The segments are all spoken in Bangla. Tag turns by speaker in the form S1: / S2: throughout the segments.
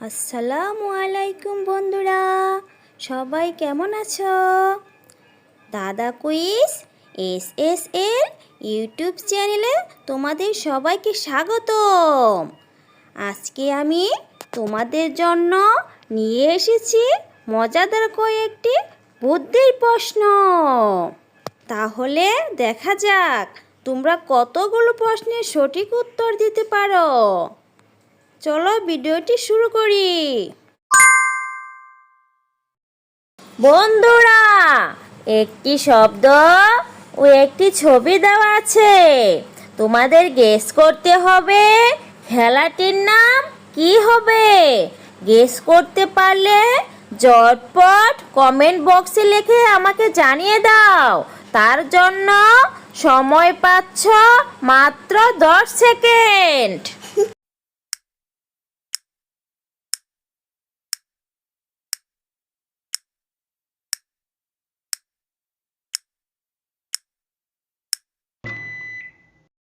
S1: আসসালামু আলাইকুম বন্ধুরা, সবাই কেমন আছো? দাদা কুইজ এস এস এর ইউটিউব চ্যানেলে তোমাদের সবাইকে স্বাগতম। আজকে আমি তোমাদের জন্য নিয়ে এসেছি মজাদার কয়েকটি বুদ্ধির প্রশ্ন। তাহলে দেখা যাক তোমরা কতগুলো প্রশ্নের সঠিক উত্তর দিতে পারো। চলো ভিডিওটি শুরু করি। বন্ধুরা, একটি শব্দ ও একটি ছবি দেওয়া আছে। তোমাদের গেস করতে হবে, খেলাটির নাম কি হবে? গেস করতে পারলে জটপট কমেন্ট বক্সে লিখে আমাকে জানিয়ে দাও। তার জন্য সময় পাচ্ছ মাত্র দশ সেকেন্ড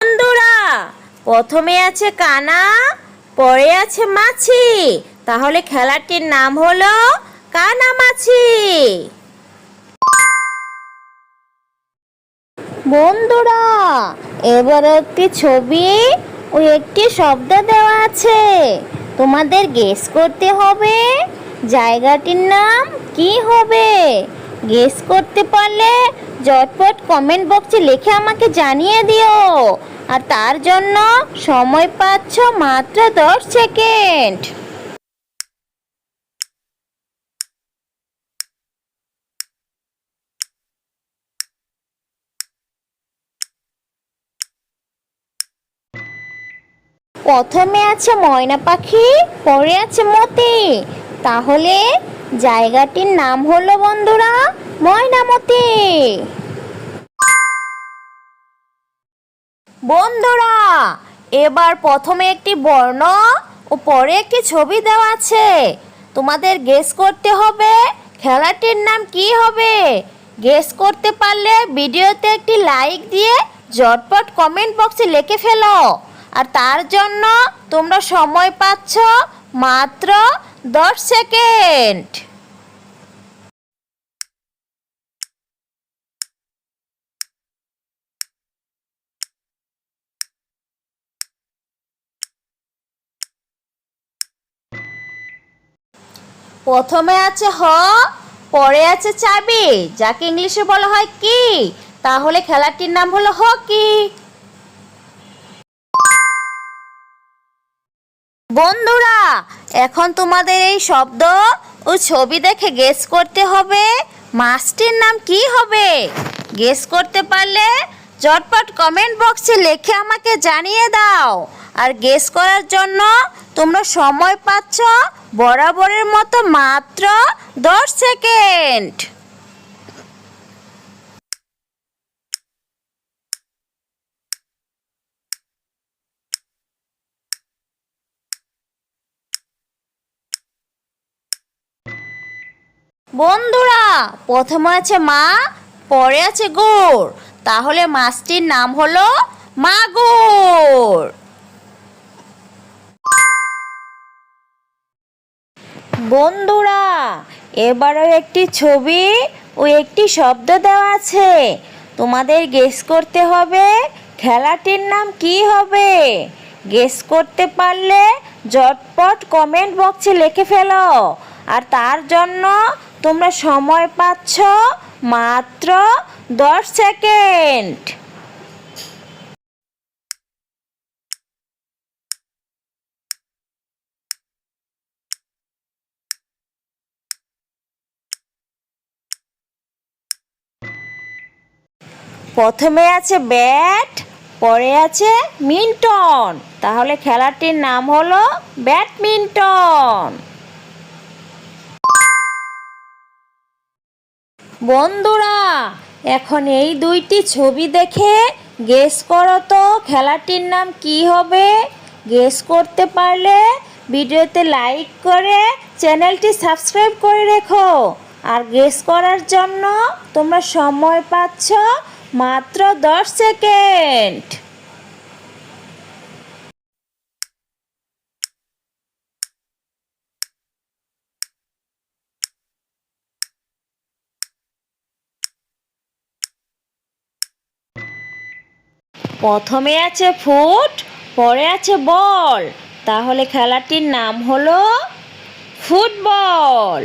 S1: বন্ধুরা প্রথমে আছে কানা, পরে আছে মাছি। তাহলে খেলাটির নাম হলো কানা মাছি। বন্ধুরা, এবার একটি ছবি ও একটি শব্দ দেওয়া আছে। তোমাদের গেস করতে হবে জায়গাটির নাম কি হবে? গেস করতে পারলে জটপট কমেন্ট বক্সে লিখে আমাকে জানিয়ে দিও। আর তার জন্য সময় পাচ্ছ মাত্র দশ সেকেন্ড। প্রথমে আছে ময়না পাখি, পরে আছে মতি। তাহলে জায়গাটির নাম হলো বন্ধুরা ময়নামতি বন্ধুরা, এবার প্রথমে একটি বর্ণ ও পরে একটি ছবি দেওয়া আছে। তোমাদের গেস করতে হবে, খেলাটির নাম কি হবে? গেস করতে পারলে ভিডিওতে একটি লাইক দিয়ে জটপট কমেন্ট বক্সে লিখে ফেলো। আর তার জন্য তোমরা সময় পাচ্ছ মাত্র দশ সেকেন্ড প্রথমে আছে হ, পরে আছে চাবি। যাকে ইংলিশে বলা হয় কি, তাহলে খেলাটির নাম হলো হকি। বন্ধুরা, এখন তোমাদের এই শব্দ ও ছবি দেখে গেস করতে হবে, মাছটির নাম কি হবে? গেস করতে পারলে চটপট কমেন্ট বক্সে লিখে আমাকে জানিয়ে দাও। আর গেস করার জন্য তোমরা সময় পাচ্ছ বরাবরের মতো মাত্র দশ সেকেন্ড। বন্ধুরা, প্রথমে আছে মা, পরে আছে গুড় তাহলে মাছটির নাম হলো মাগুর। বন্ধুরা, এবারও একটি ছবি ও একটি শব্দ দেওয়া আছে। তোমাদের গেস করতে হবে খেলাটির নাম কি হবে? গেস করতে পারলে জটপট কমেন্ট বক্সে লিখে ফেলো। আর তার জন্য তোমরা সময় পাচ্ছ মাত্র দশ সেকেন্ড প্রথমে আছে ব্যাট, পরে আছে মিন্টন। তাহলে খেলাটির নাম হলো ব্যাডমিন্টন। বন্ধুরা, এখন এই দুইটি ছবি দেখে গেস করো তো, খেলাটির নাম কি হবে? গেস করতে পারলে ভিডিওতে লাইক করে চ্যানেলটি সাবস্ক্রাইব করে রেখো। আর গেস করার জন্য তোমরা সময় পাচ্ছ মাত্র দশ সেকেন্ড। প্রথমে আছে ফুট পরে আছে বল। তাহলে খেলাটির নাম হলো ফুটবল।